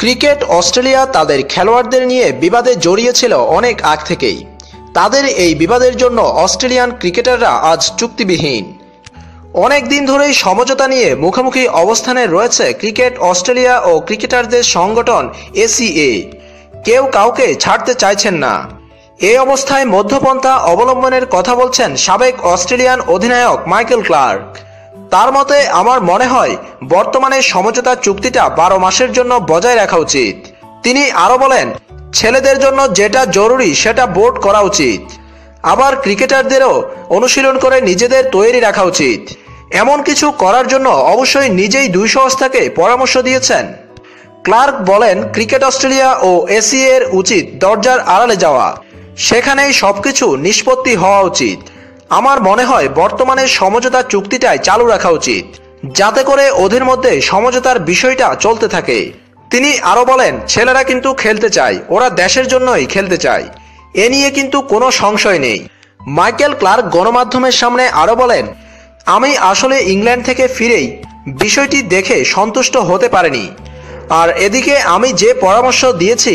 Cricket, Australia তাদের খেলোয়াড়দের নিয়ে বিবাদে জড়িয়েছিল অনেক আগ থেকেই। তাদের এই বিবাদের জন্য অস্ট্রেলিয়ান ক্রিকেটাররা আজ চুক্তিবিহীন। অনেক দিন ধরেই সমঝোতা নিয়ে মুখোমুখি অবস্থানে রয়েছে ক্রিকেট, অস্ট্রেলিয়া ও ক্রিকেটারদের সংগঠন এসিএ। কেউ কাউকে ছাড়তে চাইছেন না। এই অবস্থায় মধ্যপন্থা অবলম্বনের কথা বলছেন সাবেক অস্ট্রেলিয়ান অধিনায়ক মাইকেল ক্লার্ক। তার মতে আমার মনে হয় বর্তমানে সমঝোতা চুক্তিটা বারো মাসের জন্য বজায় রাখা উচিত। তিনি আরও বলেন, ছেলেদের জন্য যেটা জরুরি সেটা বোর্ড করা উচিত। আবার ক্রিকেটারদেরও অনুশীলন করে নিজেদের তৈরি রাখা উচিত। এমন কিছু করার জন্য অবশ্যই নিজেই দুই সংস্থাকে পরামর্শ দিয়েছেন। ক্লার্ক বলেন, ক্রিকেট অস্ট্রেলিয়া ও এসিএ এর উচিত দরজার আড়ালে যাওয়া। সেখানেই সবকিছু নিষ্পত্তি হওয়া উচিত। আমার মনে হয় বর্তমানে সমঝোতা চুক্তিটাই চালু রাখা উচিত, যাতে করে ওদের মধ্যে সমঝোতার বিষয়টা চলতে থাকে। তিনি আরও বলেন, ছেলেরা কিন্তু খেলতে চায়, ওরা দেশের জন্যই খেলতে চায়। এ নিয়ে কিন্তু কোনো সংশয় নেই। মাইকেল ক্লার্ক গণমাধ্যমের সামনে আরও বলেন, আমি আসলে ইংল্যান্ড থেকে ফিরেই বিষয়টি দেখে সন্তুষ্ট হতে পারিনি। আর এদিকে আমি যে পরামর্শ দিয়েছি,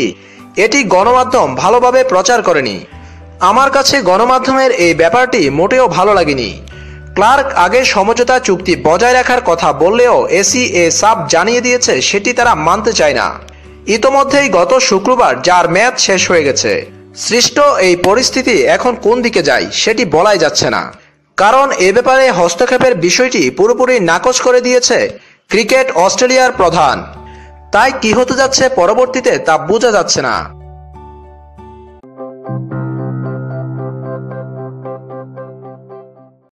এটি গণমাধ্যম ভালোভাবে প্রচার করেনি। আমার কাছে গণমাধ্যমের এই ব্যাপারটি মোটেও ভালো লাগেনি। ক্লার্ক আগে সমঝোতা চুক্তি বজায় রাখার কথা বললেও এসি এ সাব জানিয়ে দিয়েছে, সেটি তারা মানতে চায় না। ইতোমধ্যেই গত শুক্রবার যার ম্যাচ শেষ হয়ে গেছে। সৃষ্ট এই পরিস্থিতি এখন কোন দিকে যায়, সেটি বলাই যাচ্ছে না। কারণ এ ব্যাপারে হস্তক্ষেপের বিষয়টি পুরোপুরি নাকচ করে দিয়েছে ক্রিকেট অস্ট্রেলিয়ার প্রধান। তাই কি হতে যাচ্ছে পরবর্তীতে তা বোঝা যাচ্ছে না।